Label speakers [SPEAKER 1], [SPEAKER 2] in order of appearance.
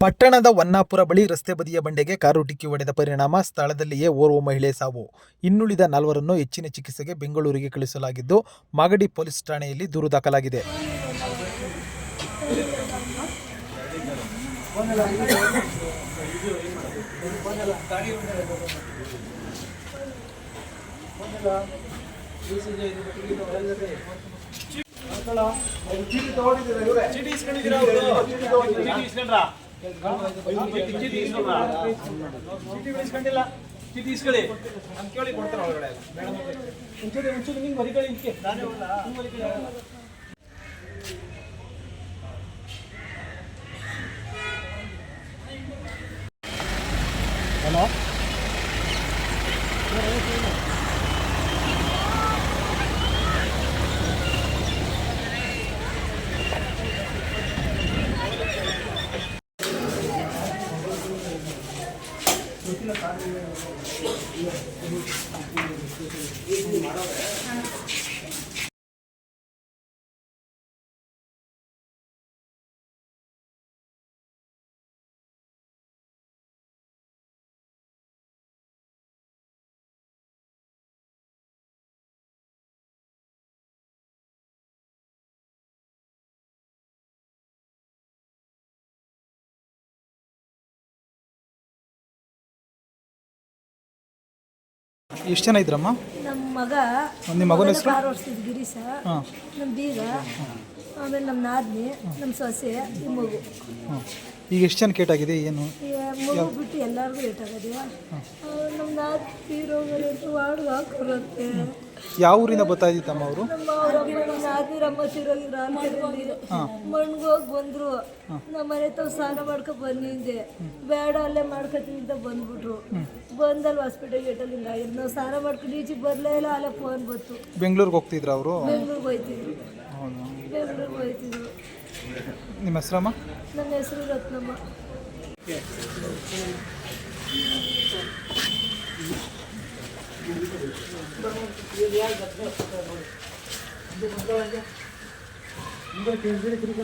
[SPEAKER 1] ಪಟ್ಟಣದ ವನ್ನಾಪುರ ಬಳಿ ರಸ್ತೆ ಬದಿಯ ಬಂಡೆಗೆ ಕಾರು ಡಿಕ್ಕಿ ಹೊಡೆದ ಪರಿಣಾಮ ಸ್ಥಳದಲ್ಲಿಯೇ ಓರ್ವ ಮಹಿಳೆ ಸಾವು. ಇನ್ನುಳಿದ ನಾಲ್ವರನ್ನು ಹೆಚ್ಚಿನ ಚಿಕಿತ್ಸೆಗೆ ಬೆಂಗಳೂರಿಗೆ ಕಳುಹಿಸಲಾಗಿದ್ದು ಮಾಗಡಿ ಪೊಲೀಸ್ ಠಾಣೆಯಲ್ಲಿ ದೂರು ದಾಖಲಾಗಿದೆ.
[SPEAKER 2] ಚೀಟಿ ಇಸ್ಕೊಳ್ಳಿ. ಕೇಳಿ ಒಂಚೂರು ನಿಂಗೆ ಬರಿಕೊಳ್ಳಿ ಇದಕ್ಕೆ ನಾನೇ
[SPEAKER 1] ಹಲೋ? 그렇게 나 ಎಷ್ಟು ಜನ ಇದ್ರಮ್ಮ?
[SPEAKER 3] ನಮ್ಮ ಮಗ.
[SPEAKER 1] ನಿಮ್ಮ ಮಗನ ಹೆಸರು?
[SPEAKER 3] ಆರು ವರ್ಷದ ಗಿರೀಶ. ನಮ್ಮ ಬೀಗ. ಆಮೇಲೆ ನಮ್ಮ ನಾದ್ನಿ ನಮ್ಮ ಸೊಸೆ ಈ ಮಗು.
[SPEAKER 1] ಈಗ ಎಷ್ಟು ಜನ ಕೇಟಾಗಿದೆ ಏನು?
[SPEAKER 3] ಮಗು ಬಿಟ್ಟು ಎಲ್ಲರಿಗೂ ಲೇಟ್ ಆಗದೆ. ನಮ್ಮ ನಾದ್ ತೀರೋಗರಂತೂ ವಾರ್ಡ್ಗೆ ಹಾಕೋರಂತೆ
[SPEAKER 1] ಯಾವ ಊರಿಂದ ಬರ್ತಾ ತಮ್ಮ ಅವರು?
[SPEAKER 3] ನಮ್ಮ ಅವ್ರಮ್ಮ ನಮ್ಮ ನಾದಿರಮ್ಮ ತೀರೋಗಿದ್ರು ಆಲ್ಕೆರೆಯಲ್ಲಿ ಮಣ್ಗೆ ಹೋಗಿ ಬಂದರು ನಮ್ಮ ಮನೆ ತಾವ್ ಸ್ನಾನ ಮಾಡ್ಕೊ ಬಂದಿದ್ದೆ ಬೇಡ ಅಲ್ಲೇ ಮಾಡ್ಕೊತೀನಿ ಅಂತ ಬಂದ್ಬಿಟ್ರು ಬಂದಲ್ ಹಾಸ್ಪಿಟಲ್ ಗೇಟಲ್ಲಿ ಹಿಂಗಾಗಿದ್ದು ನಾವು ಸ್ನಾನ ಮಾಡ್ಕೊಂಡು ಈಚೆಗೆ ಬರಲೇ ಇಲ್ಲ ಅಲ್ಲೇ ಫೋನ್ ಬಂತು
[SPEAKER 1] ಬೆಂಗಳೂರಿಗೆ ಹೋಗ್ತಿದ್ರು ಅವರು?
[SPEAKER 3] ಬೆಂಗಳೂರಿಗೆ ಹೋಯ್ತಿದ್ರು ಬೆಂಗ್ಳೂರಿಗೆ ಹೋಯ್ತಿದ್ರು
[SPEAKER 1] ನಿಮ್ಮ ಹೆಸರಮ್ಮ?
[SPEAKER 3] ನನ್ನ ಹೆಸರು ರತ್ನಮ್ಮ. ఇంకా కేజీ తిరిగి